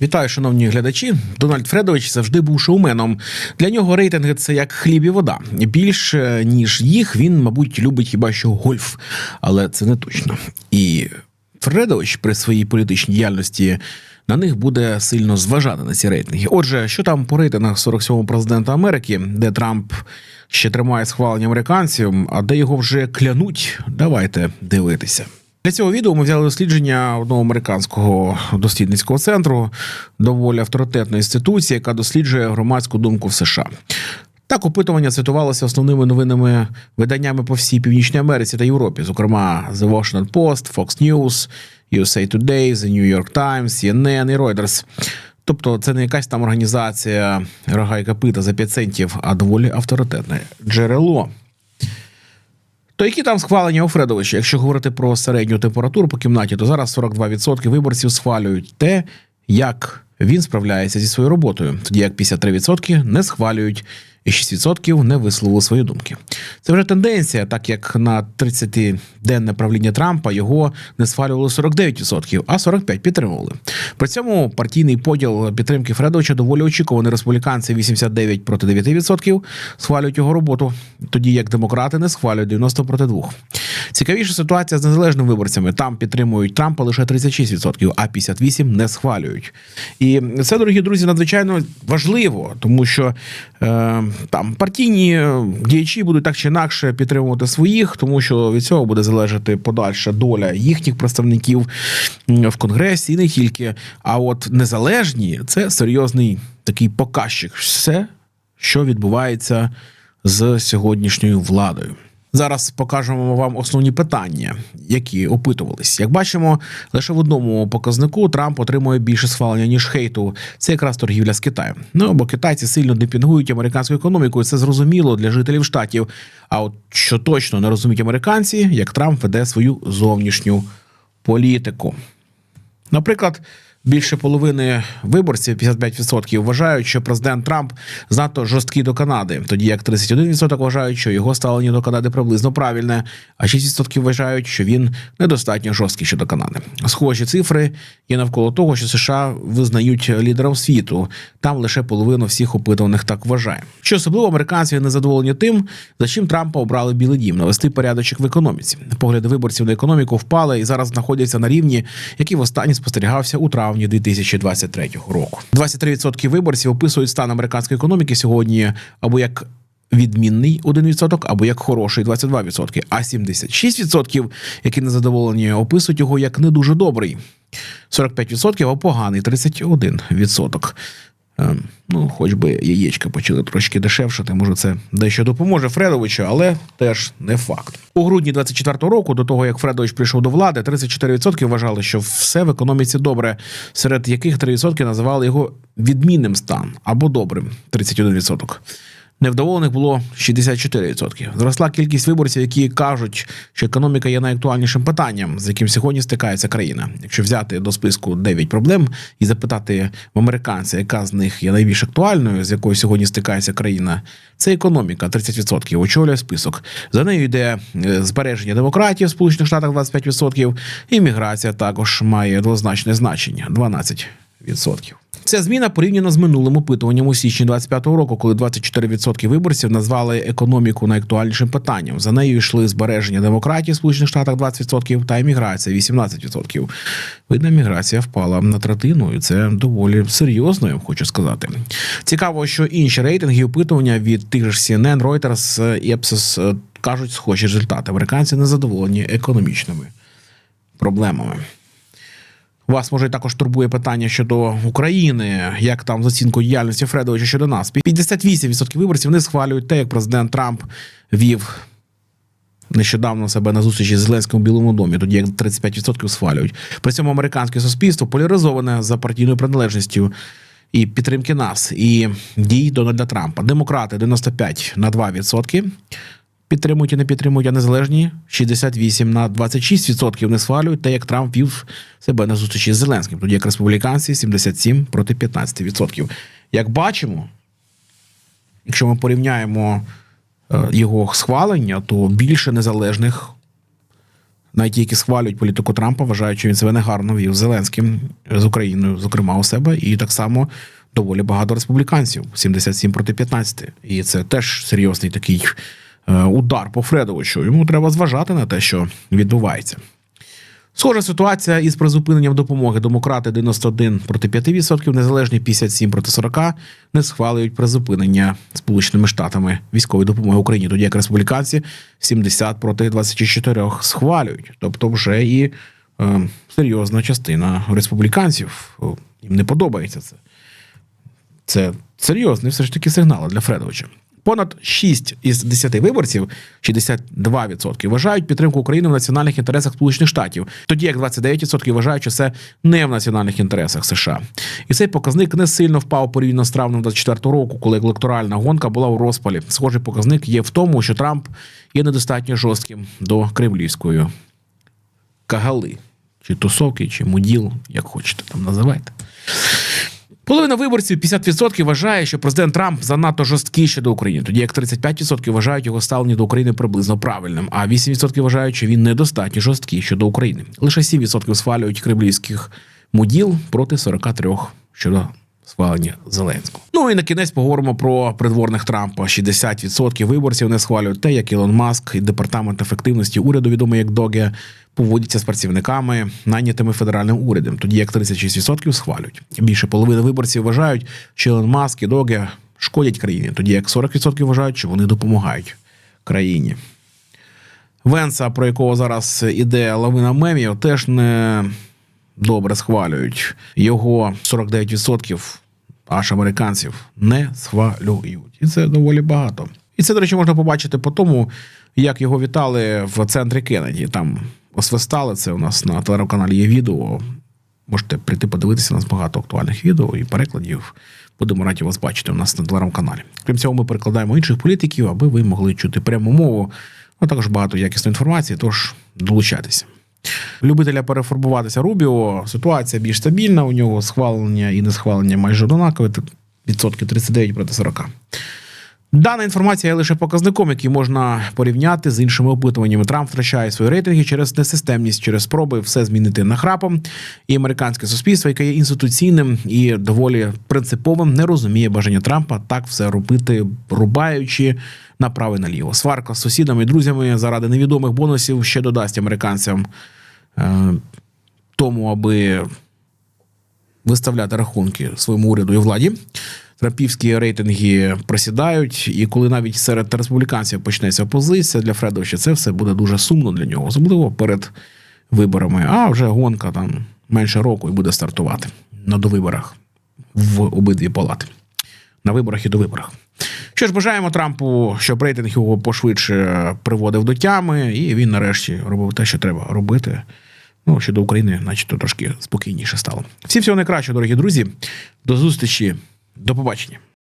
Вітаю, шановні глядачі. Дональд Фредович завжди був шоуменом. Для нього рейтинги це як хліб і вода. Більше ніж їх він, мабуть, любить хіба що гольф, але це не точно. І Фредович при своїй політичній діяльності на них буде сильно зважати на ці рейтинги. Отже, що там по рейтингах 47-го президента Америки, де Трамп ще тримає схвалення американців, а де його вже клянуть, давайте дивитися. Для цього відео ми взяли дослідження одного американського дослідницького центру, доволі авторитетної інституції, яка досліджує громадську думку в США. Так, опитування цитувалося основними новинними виданнями по всій Північній Америці та Європі, зокрема The Washington Post, Fox News, USA Today, The New York Times, CNN і Reuters. Тобто це не якась там організація рога і копита за 5 центів, а доволі авторитетне джерело. То які там схвалення у Фредовича? Якщо говорити про середню температуру по кімнаті, то зараз 42% виборців схвалюють те, як він справляється зі своєю роботою, тоді як 53% не схвалюють і 6% не висловили свої думки. Це вже тенденція, так як на 30-денне правління Трампа його не схвалювали 49%, а 45% підтримували. При цьому партійний поділ підтримки Фредовича доволі очікуваний. Республіканці 89 проти 9% схвалюють його роботу, тоді як демократи не схвалюють 90 проти 2%. Цікавіша ситуація з незалежними виборцями. Там підтримують Трампа лише 36%, а 58% не схвалюють. І це, дорогі друзі, надзвичайно важливо, тому що е, там партійні діячі будуть так чи інакше підтримувати своїх, тому що від цього буде залежати подальша доля їхніх представників в конгресі, і не тільки. А от незалежні це серйозний такий показчик. Все, що відбувається з сьогоднішньою владою. Зараз покажемо вам основні питання, які опитувались. Як бачимо, лише в одному показнику Трамп отримує більше схвалення ніж хейту. Це якраз торгівля з Китаєм. Ну бо китайці сильно демпінгують американську економіку. і Це зрозуміло для жителів штатів. А от що точно не розуміють американці, як Трамп веде свою зовнішню політику. Наприклад, більше половини виборців, 55%, вважають, що президент Трамп занадто жорсткий до Канади, тоді як 31% вважають, що його ставлення до Канади приблизно правильне, а 6% вважають, що він недостатньо жорсткий щодо Канади. Схожі цифри є навколо того, що США визнають лідером світу. Там лише половина всіх опитуваних так вважає. Що особливо американці не задоволені тим, за чим Трампа обрали Білий Дім навести порядочок в економіці. Погляди виборців на економіку впали і зараз знаходяться на рівні, який востаннє спостерігався у травні 2023 року. 23% виборців описують стан американської економіки сьогодні або як відмінний 1%, або як хороший 22%, а 76%, які незадоволені, описують його як не дуже добрий. 45% а поганий 31%. Ем, Ну, хоч би яєчка почали трошки дешевшати, може це дещо допоможе Фредовичу, але теж не факт. У грудні 24-го року, до того як Фредович прийшов до влади, 34% вважали, що все в економіці добре, серед яких 3% називали його відмінним стан або добрим 31%. Невдоволених було 64%. Зросла кількість виборців, які кажуть, що економіка є найактуальнішим питанням, з яким сьогодні стикається країна. Якщо взяти до списку 9 проблем і запитати в американця, яка з них є найбільш актуальною, з якою сьогодні стикається країна, це економіка 30% очолює список. За нею йде е, збереження демократії в Сполучених Штатах 25%, і міграція також має двозначне значення 12%. Ця зміна порівняно з минулим опитуванням у січні 25-го року, коли 24% виборців назвали економіку найактуальнішим питанням. За нею йшли збереження демократії в Сполучених Штатах 20% та еміграція 18%. Видно, міграція впала на третину, і це доволі серйозно, я хочу сказати. Цікаво, що інші рейтинги опитування від тих ж CNN, Reuters і Ipsos е, кажуть схожі результати. Американці незадоволені економічними проблемами. Вас може також турбує питання щодо України, як там з оцінкою діяльності Фредовича щодо нас. 58% виборців не схвалюють те, як президент Трамп вів нещодавно себе на зустрічі з Зеленським у Білому домі, тоді як 35% схвалюють. При цьому американське суспільство поляризоване за партійною приналежністю. І підтримки нас, і дій Дональда Трампа. Демократи 95 на 2%. Підтримують і не підтримують, а незалежні 68 на 26% не схвалюють, те, як Трамп вів себе на зустрічі з Зеленським, тоді як республіканці 77 проти 15%. Як бачимо, якщо ми порівняємо е, його схвалення, то більше незалежних Навіть які схвалюють політику Трампа, вважають, що він себе негарно вів Зеленським з Україною, зокрема у себе, і так само доволі багато республіканців 77 проти 15. І це теж серйозний такий е, удар по Фредовичу. Йому треба зважати на те, що відбувається. Схожа ситуація із призупиненням допомоги. Демократи 91 проти 5%, незалежні 57 проти 40 не схвалюють призупинення Сполученими Штатами військової допомоги Україні. Тоді як республіканці 70 проти 24 схвалюють. Тобто, вже і е, серйозна частина республіканців їм не подобається це. Це серйозний все ж таки сигнал для Фредовича. Понад 6 із 10 виборців, 62%, вважають підтримку України в національних інтересах Сполучених Штатів, тоді як 29% вважають, що це не в національних інтересах США. І цей показник не сильно впав порівняно з травнем 24 року, коли електоральна гонка була у розпалі. Схожий показник є в тому, що Трамп є недостатньо жорстким до кремлівської кагали, чи тусовки, чи муділ, як хочете там називайте. Половина виборців 50% вважає, що президент Трамп занадто жорсткий щодо України, тоді як 35% вважають його ставлення до України приблизно правильним, а 8% вважають, що він недостатньо жорсткий щодо України. Лише 7% схвалюють кремлівських муділ проти 43% щодо схвалення Зеленського. Ну і на кінець поговоримо про придворних Трампа. 60% виборців не схвалюють те, як Ілон Маск і департамент ефективності уряду, відомий як Доге, поводяться з працівниками, найнятими федеральним урядом, тоді як 36% схвалюють. Більше половини виборців вважають, що Ілон Маск і Доге шкодять країні, тоді як 40% вважають, що вони допомагають країні. Венса, про якого зараз іде лавина мемів, теж не добре схвалюють. Його 49% аж американців не схвалюють. І це доволі багато. І це, до речі, можна побачити по тому, як його вітали в центрі Кеннеді. Там освистали це у нас на телеграм-каналі є відео. Можете прийти подивитися, у нас багато актуальних відео і перекладів. Будемо раді вас бачити у нас на телеграм-каналі. Крім цього, ми перекладаємо інших політиків, аби ви могли чути пряму мову, а також багато якісної інформації, тож долучайтеся. Любителя перефарбуватися Рубіо, ситуація більш стабільна. У нього схвалення і несхвалення майже однакові, відсотки 39 проти 40. Дана інформація є лише показником, який можна порівняти з іншими опитуваннями. Трамп втрачає свої рейтинги через несистемність, через спроби все змінити нахрапом. І американське суспільство, яке є інституційним і доволі принциповим, не розуміє бажання Трампа так все робити, рубаючи направо і наліво. Сварка з сусідами і друзями заради невідомих бонусів ще додасть американцям е, тому, аби виставляти рахунки своєму уряду і владі. Трампівські рейтинги просідають, і коли навіть серед республіканців почнеться опозиція для Фредовича, це все буде дуже сумно для нього, особливо перед виборами. А вже гонка там менше року і буде стартувати на довиборах в обидві палати. На виборах і до виборах. Що ж, бажаємо Трампу, щоб рейтинг його пошвидше приводив до тями, і він нарешті робив те, що треба робити. Ну, щодо України, начебто трошки спокійніше стало. Всім всього найкращого, дорогі друзі. До зустрічі, до побачення.